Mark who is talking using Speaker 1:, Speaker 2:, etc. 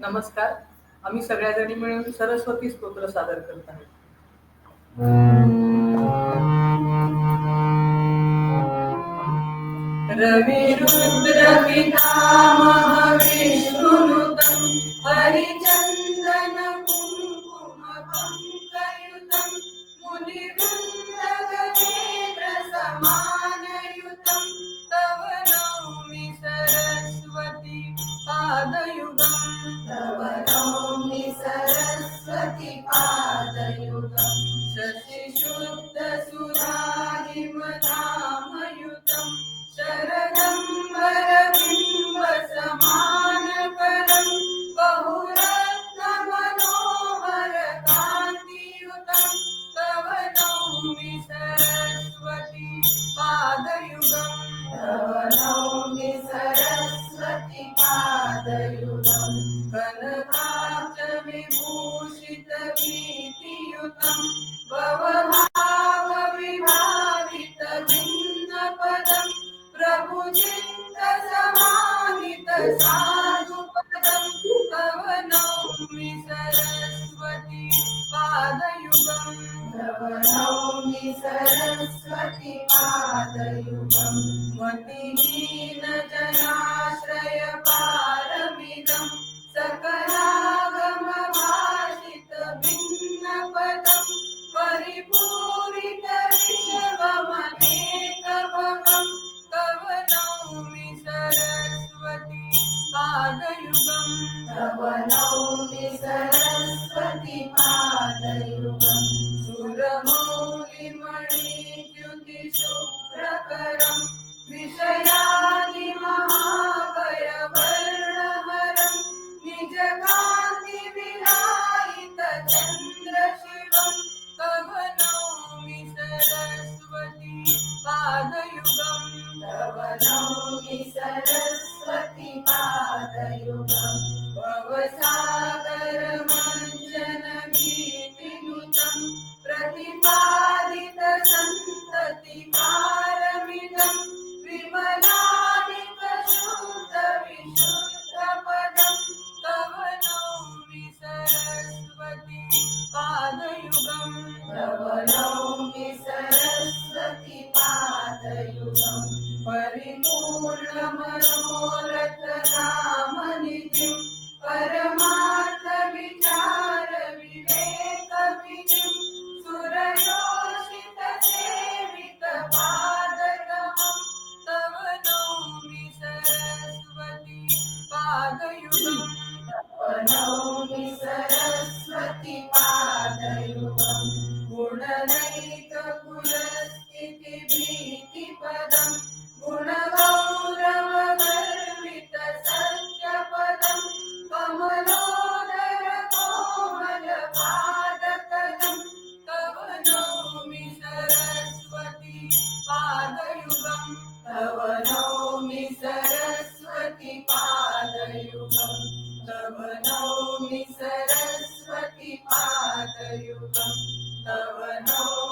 Speaker 1: नमस्कार. आम्ही सगळ्याजणी मिळून सरस्वती स्तोत्र सादर करत आहोत. रवि रुद्र रविरुद्र विष्णुनुतं हरिचन्दन कुङ्कुम पङ्कयुतं मुनिवृन्दगजेन्द्र समानयुतं तव नौमि सरस्वती पादयुगम्
Speaker 2: सरस्वति पादयुगम्
Speaker 1: शशिशुद्धसुधाहिमधामयुतं शरदम्बरबिम्बसमानकरं बहुरत्नमनोहरकान्तियुतं तव नौमि सरस्वती पादयुगं
Speaker 2: तव नौमि सरस्वति
Speaker 1: सरस्वती पादयुगम्
Speaker 2: तव
Speaker 1: च ुगम् तव नौमि सुरमौलि मणि
Speaker 2: ज्युतिषो प्रकरं विषया पादयुगम्
Speaker 1: तव नौमि सरस्वति पादयुगम् परिपूर्णमनोरथनामनिधिं पादयुगं तव नौमि सरस्वति पादयुगं
Speaker 2: तव नौ